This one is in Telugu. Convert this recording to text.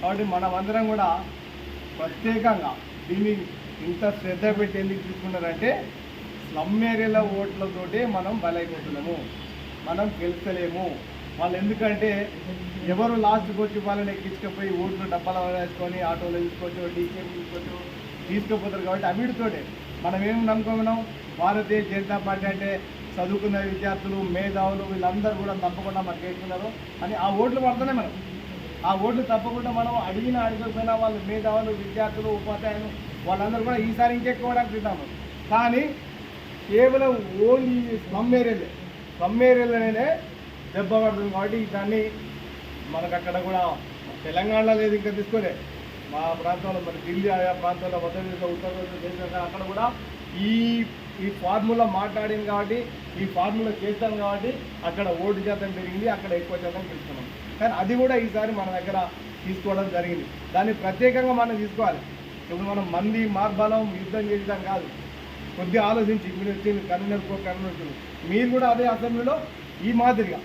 కాబట్టి మనమందరం కూడా ప్రత్యేకంగా దీన్ని ఇంత శ్రద్ధ పెట్టి ఎందుకు తీసుకున్నారంటే స్లమ్ ఏరియాల ఓట్లతోటే మనం బలైపోతున్నాము. మనం గెలుస్తలేము. వాళ్ళు ఎందుకంటే ఎవరు లాస్ట్కి వచ్చి వాళ్ళని ఎక్కించుకపోయి ఓట్లు డబ్బాలు వేసుకొని ఆటోలో తీసుకోవచ్చు డీసీఎం తీసుకోవచ్చు తీసుకుపోతారు కాబట్టి అవిటితోటే మనం ఏం నమ్ముకున్నాం భారతీయ జనతా పార్టీ అంటే చదువుకున్న విద్యార్థులు మేధావులు వీళ్ళందరూ కూడా తప్పకుండా మనకి వేసుకున్నారు అని ఆ ఓట్లు పడుతున్నాయి మనం ఆ ఓట్లు తప్పకుండా మనం అడిగిన అడగకపోయినా వాళ్ళు మేధావులు విద్యార్థులు ఉపాధ్యాయులు వాళ్ళందరూ కూడా ఈసారి ఇంకెక్కువడానికి తింటాము కానీ కేవలం ఓన్లీ స్లమ్ ఏరియాలే. స్లమ్ ఏరియాలోనే దెబ్బ పడుతుంది కాబట్టి దాన్ని మనకు అక్కడ కూడా తెలంగాణలో లేదు ఇంకా తీసుకోలే. మా ప్రాంతంలో మరి ఢిల్లీ ఆయా ప్రాంతాల్లో మధ్యప్రదేశ్ ఉత్తరప్రదేశ్ అక్కడ కూడా ఈ ఈ ఫార్ములా మాట్లాడింది కాబట్టి ఈ ఫార్ములా చేస్తాం కాబట్టి అక్కడ ఓటు శాతం పెరిగింది అక్కడ ఎక్కువ శాతం పెంచుతున్నాం. కానీ అది కూడా ఈసారి మన దగ్గర తీసుకోవడం జరిగింది. దాన్ని ప్రత్యేకంగా మనం తీసుకోవాలి. ఇప్పుడు మనం మంది మార్బలం యుద్ధం చేయడం కాదు. కొద్దిగా ఆలోచించి మీరు వచ్చింది కన్వీనర్ కన్వీనర్ మీరు కూడా అదే అసెంబ్లీలో ఈ మాదిరిగా